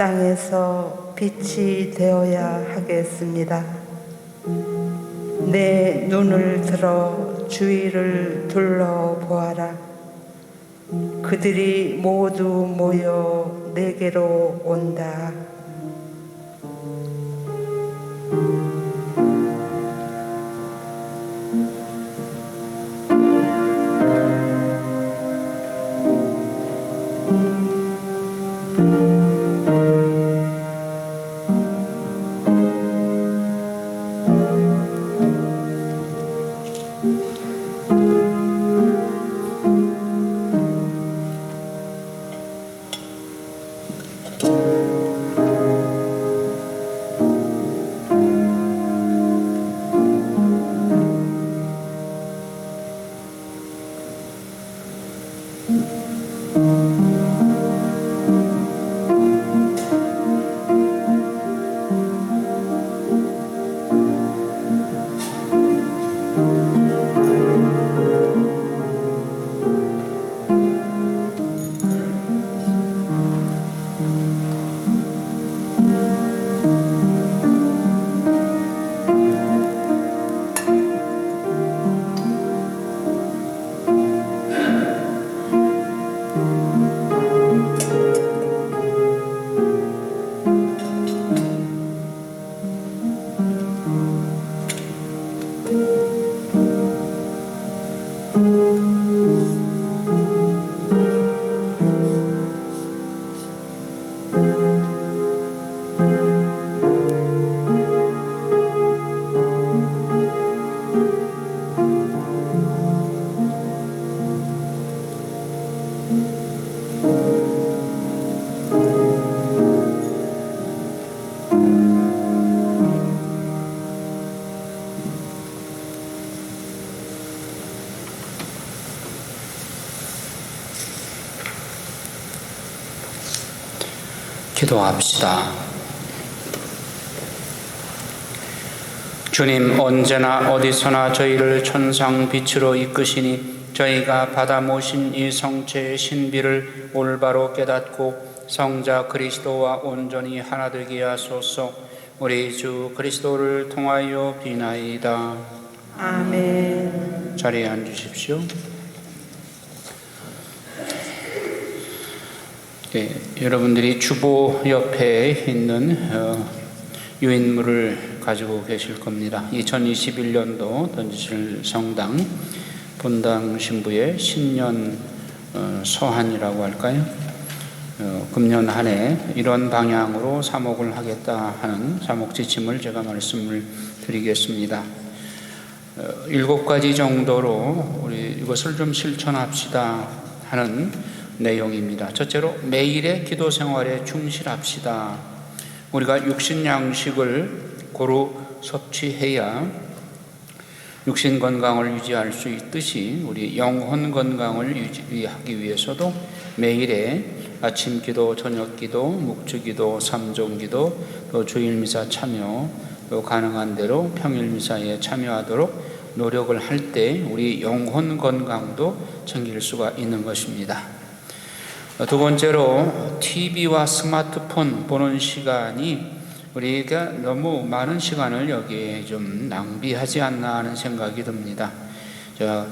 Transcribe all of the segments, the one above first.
땅에서 빛이 되어야 하겠습니다. 내 눈을 들어 주위를 둘러보아라. 그들이 모두 모여 내게로 온다. 기도합시다. 주님 언제나 어디서나 저희를 천상 빛으로 이끄시니 저희가 받아 모신 이 성체의 신비를 올바로 깨닫고 성자 그리스도와 온전히 하나 되게 하소서 우리 주 그리스도를 통하여 비나이다. 아멘. 자리에 앉으십시오. 네, 여러분들이 주보 옆에 있는 어, 유인물을 가지고 계실 겁니다. 2021년도 던지실 성당 본당 신부의 신년 어, 서한이라고 할까요? 어, 금년 한 해 이런 방향으로 사목을 하겠다 하는 사목 지침을 제가 말씀을 드리겠습니다. 어, 일곱 가지 정도로 우리 이것을 좀 실천합시다 하는 내용입니다. 첫째로 매일의 기도 생활에 충실합시다. 우리가 육신 양식을 고루 섭취해야 육신 건강을 유지할 수 있듯이 우리 영혼 건강을 유지하기 위해서도 매일의 아침 기도, 저녁 기도, 묵주 기도, 삼종 기도, 또 주일 미사 참여, 또 가능한 대로 평일 미사에 참여하도록 노력을 할 때 우리 영혼 건강도 챙길 수가 있는 것입니다. 두 번째로 TV와 스마트폰 보는 시간이 우리가 너무 많은 시간을 여기에 좀 낭비하지 않나 하는 생각이 듭니다. 저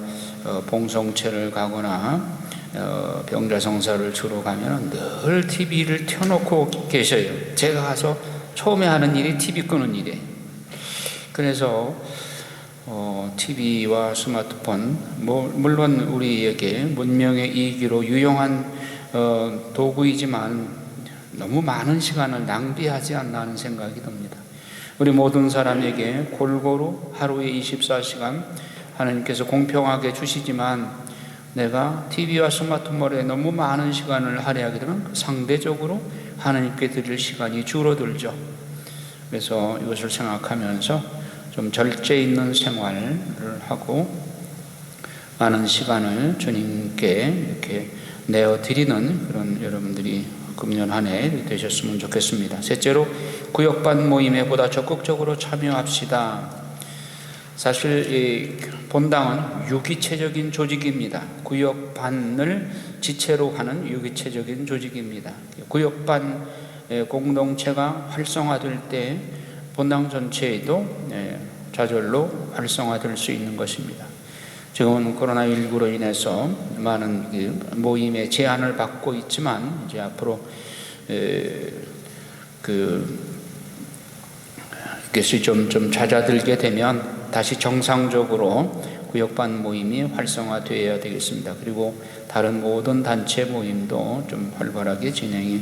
어, 봉송체를 가거나 어, 병자성사를 주로 가면 늘 TV를 켜놓고 계셔요. 제가 가서 처음에 하는 일이 TV 끄는 일이에요. 그래서 어, TV와 스마트폰, 뭐, 물론 우리에게 문명의 이기로 유용한 어, 도구이지만 너무 많은 시간을 낭비하지 않나 하는 생각이 듭니다. 우리 모든 사람에게 골고루 하루에 24시간 하나님께서 공평하게 주시지만 내가 TV와 스마트폰에 너무 많은 시간을 할애하게 되면 상대적으로 하나님께 드릴 시간이 줄어들죠. 그래서 이것을 생각하면서 좀 절제 있는 생활을 하고 많은 시간을 주님께 이렇게 내어 드리는 그런 여러분들이 금년 한 해 되셨으면 좋겠습니다. 셋째로 구역반 모임에 보다 적극적으로 참여합시다. 사실 이 본당은 유기체적인 조직입니다. 구역반을 지체로 하는 유기체적인 조직입니다. 구역반 예, 공동체가 활성화될 때 본당 전체에도 예, 좌절로 활성화될 수 있는 것입니다. 지금은 코로나19로 인해서 많은 그 모임의 제한을 받고 있지만 이제 앞으로 에, 그 이것이 좀, 좀 잦아들게 되면 다시 정상적으로 구역반 모임이 활성화되어야 되겠습니다. 그리고 다른 모든 단체 모임도 좀 활발하게 진행이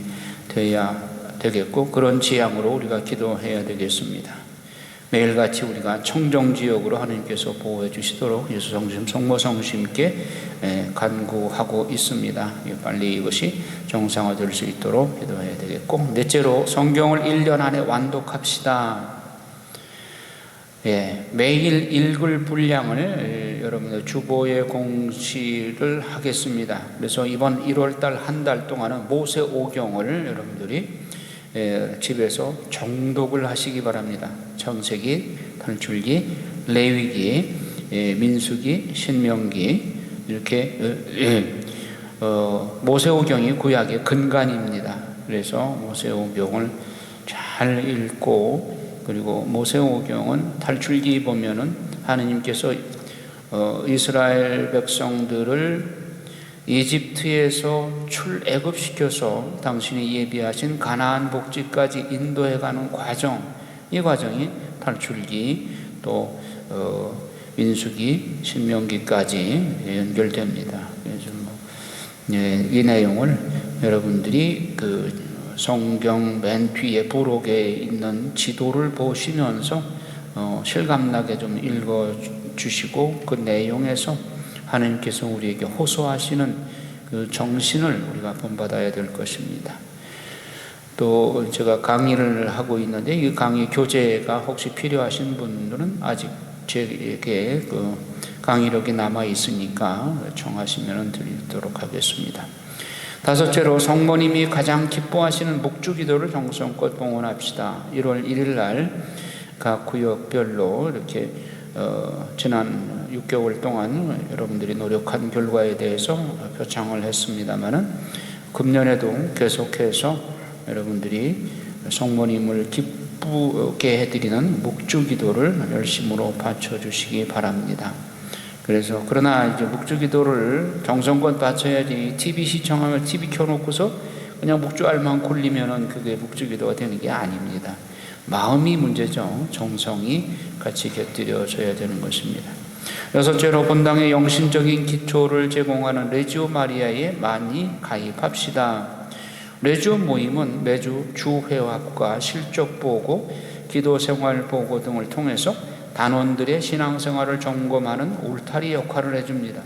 되어야 되겠고 그런 지향으로 우리가 기도해야 되겠습니다. 매일같이 우리가 청정지역으로 하나님께서 보호해 주시도록 예수 성심 성모 성심께 에, 간구하고 있습니다. 빨리 이것이 정상화될 수 있도록 기도해야 되겠고 넷째로 성경을 1년 안에 완독합시다. 예, 매일 읽을 분량을 여러분들 주보에 공시를 하겠습니다. 그래서 이번 1월 달 한 달 동안은 모세 오경을 여러분들이 예, 집에서 정독을 하시기 바랍니다. 청세기, 탈출기, 레위기, 예, 민수기, 신명기 이렇게 예, 어, 모세오경이 구약의 근간입니다. 그래서 모세오경을 잘 읽고 그리고 모세오경은 탈출기 보면은 하느님께서 어, 이스라엘 백성들을 이집트에서 출애굽시켜서 당신이 예비하신 가나안 복지까지 인도해가는 과정, 이 과정이 탈출기 또 어, 민수기, 신명기까지 연결됩니다. 그래서 뭐, 예, 이 내용을 여러분들이 그 성경 맨 뒤에 부록에 있는 지도를 보시면서 어, 실감나게 좀 읽어 주시고 그 내용에서 하나님께서 우리에게 호소하시는 그 정신을 우리가 본받아야 될 것입니다. 또 제가 강의를 하고 있는데 이 강의 교재가 혹시 필요하신 분들은 아직 제게 그 강의력이 남아 있으니까 청하시면 드리도록 하겠습니다. 다섯째로 성모님이 가장 기뻐하시는 묵주기도를 정성껏 봉헌합시다. 1월 1일 날 각 구역별로 이렇게 어, 지난 6개월 동안 여러분들이 노력한 결과에 대해서 표창을 했습니다만은 금년에도 계속해서 여러분들이 성모님을 기쁘게 해드리는 묵주기도를 열심으로 바쳐주시기 바랍니다. 그래서 그러나 이제 묵주기도를 정성껏 바쳐야지 TV 시청하면 TV 켜놓고서 그냥 묵주알만 굴리면은 그게 묵주기도가 되는 게 아닙니다. 마음이 문제죠. 정성이 같이 곁들여져야 되는 것입니다. 여섯째로 본당의 영신적인 기초를 제공하는 레지오 마리아에 많이 가입합시다. 레지오 모임은 매주 주회합과 실적 보고, 기도 생활 보고 등을 통해서 단원들의 신앙생활을 점검하는 울타리 역할을 해줍니다.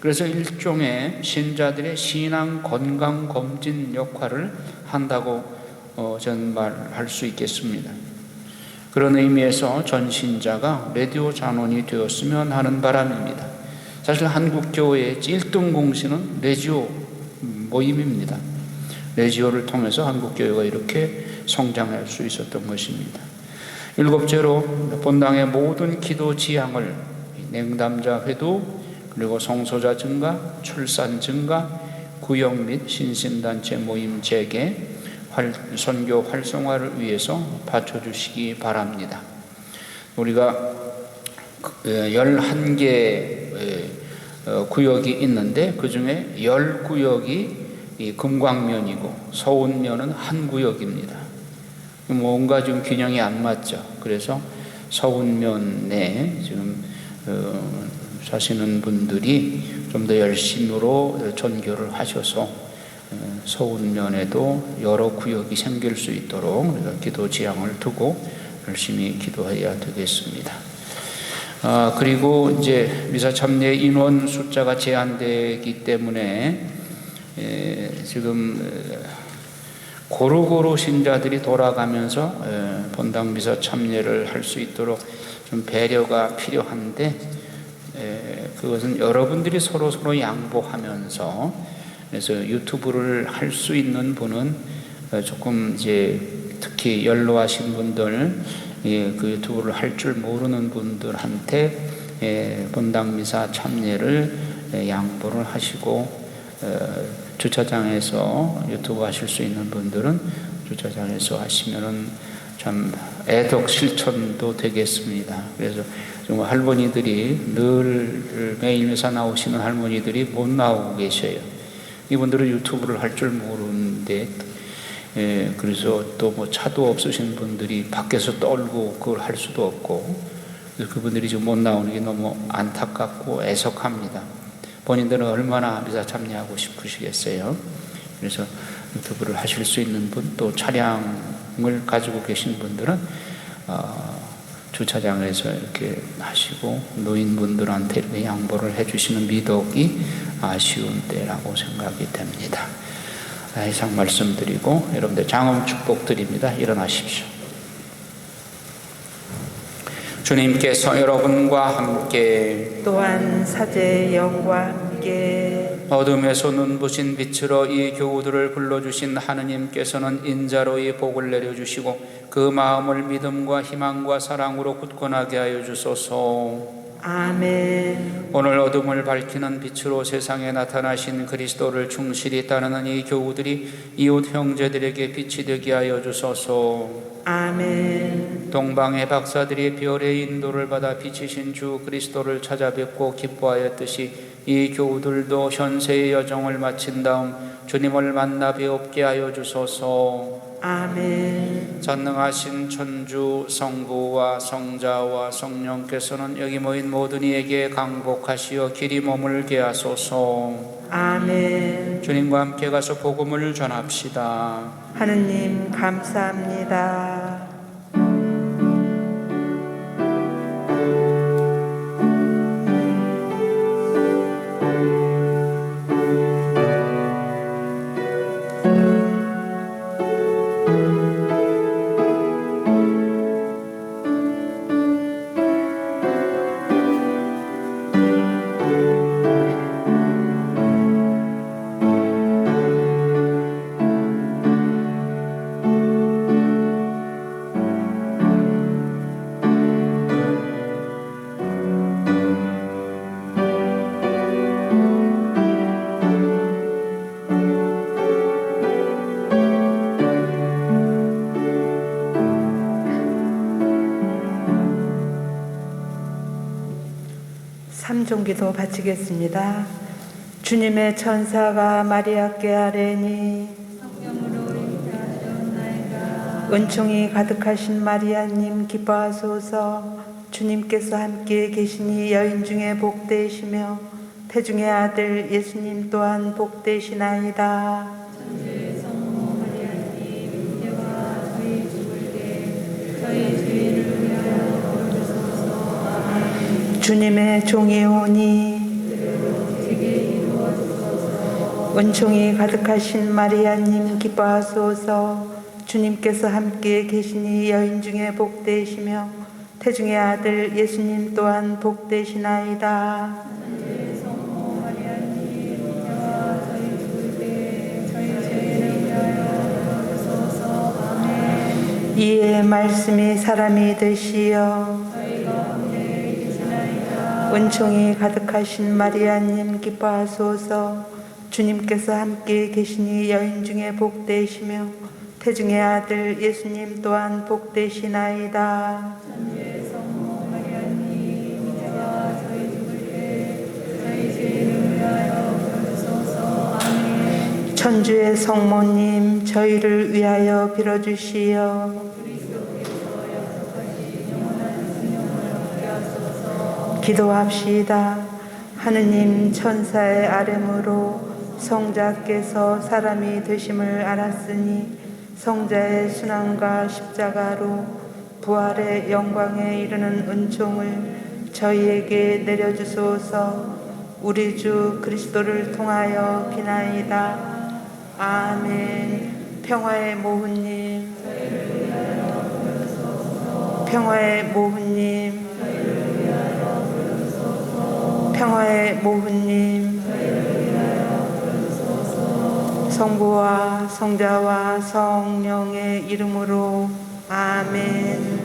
그래서 일종의 신자들의 신앙 건강 검진 역할을 한다고 어, 전 말할 수 있겠습니다. 그런 의미에서 전 신자가 라디오 잔원이 되었으면 하는 바람입니다. 사실 한국 교회의 1등 공신은 레지오 모임입니다. 레지오를 통해서 한국 교회가 이렇게 성장할 수 있었던 것입니다. 일곱째로 본당의 모든 기도 지향을 냉담자 회도 그리고 성소자 증가, 출산 증가, 구역 및 신심단체 모임 재개, 활, 선교 활성화를 위해서 바쳐주시기 바랍니다. 우리가 11개 어, 구역이 있는데 그 중에 10구역이 금광면이고 서운면은 한 구역입니다. 뭔가 좀 균형이 안 맞죠. 그래서 서운면에 지금 어, 사시는 분들이 좀 더 열심으로 전교를 하셔서 어, 서운면에도 여러 구역이 생길 수 있도록 우리가 기도 지향을 두고 열심히 기도해야 되겠습니다. 아, 그리고 이제 미사 참례 인원 숫자가 제한되기 때문에 에, 지금 고루고루 신자들이 돌아가면서 본당 미사 참여를 할 수 있도록 좀 배려가 필요한데 그것은 여러분들이 서로 서로 양보하면서 그래서 유튜브를 할 수 있는 분은 어, 조금 이제 특히 연로하신 분들 예, 그 유튜브를 할 줄 모르는 분들한테 본당 미사 참여를 양보를 하시고 어, 주차장에서 유튜브 하실 수 있는 분들은 주차장에서 하시면은 참 애덕 실천도 되겠습니다. 그래서 정말 할머니들이 늘 매일 회사 나오시는 할머니들이 못 나오고 계셔요. 이분들은 유튜브를 할 줄 모르는데 예, 그래서 또 뭐 차도 없으신 분들이 밖에서 떨고 그걸 할 수도 없고 그분들이 지금 못 나오는 게 너무 안타깝고 애석합니다. 본인들은 얼마나 미사 참여하고 싶으시겠어요. 그래서 유튜브를 하실 수 있는 분 또 차량을 가지고 계신 분들은 어, 주차장에서 이렇게 하시고 노인분들한테 이렇게 양보를 해주시는 미덕이 아쉬운 때라고 생각이 됩니다. 아, 이상 말씀드리고 여러분들 장엄 축복 드립니다. 일어나십시오. 주님께서 여러분과 함께 또한 사제의 영과 함께 어둠에서 눈부신 빛으로 이 교우들을 불러주신 하느님께서는 인자로 이 복을 내려주시고 그 마음을 믿음과 희망과 사랑으로 굳건하게 하여 주소서. 아멘 오늘 어둠을 밝히는 빛으로 세상에 나타나신 그리스도를 충실히 따르는 이 교우들이 이웃 형제들에게 빛이 되게 하여 주소서. 아멘 동방의 박사들이 별의 인도를 받아 비치신 주 그리스도를 찾아뵙고 기뻐하였듯이 이 교우들도 현세의 여정을 마친 다음 주님을 만나 뵈옵게 하여 주소서. 아멘 전능하신 천주 성부와 성자와 성령께서는 여기 모인 모든 이에게 강복하시어 길이 머물게 하소서. 아멘 주님과 함께 가서 복음을 전합시다. 하느님 감사합니다 삼종기도 바치겠습니다. 주님의 천사가 마리아께 아뢰니 은총이 가득하신 마리아님 기뻐하소서 주님께서 함께 계시니 여인 중에 복되시며 태중의 아들 예수님 또한 복되시나이다. 주님의 종이 오니 은총이 가득하신 마리아님 기뻐하소서 주님께서 함께 계시니 여인 중에 복되시며 태중의 아들 예수님 또한 복되시나이다. 이에 말씀이 사람이 되시어 은총이 가득하신 마리아님 기뻐하소서 주님께서 함께 계시니 여인 중에 복되시며 태중의 아들 예수님 또한 복되시나이다. 천주의 성모님 저희를 위하여 빌어주시어 기도합시다. 하느님 천사의 아뢰므로 성자께서 사람이 되심을 알았으니 성자의 순환과 십자가로 부활의 영광에 이르는 은총을 저희에게 내려주소서 우리 주 그리스도를 통하여 기나이다. 아멘. 평화의 모후님, 평화의 모후님, 평화의 모후님, 성부와 성자와 성령의 이름으로 아멘.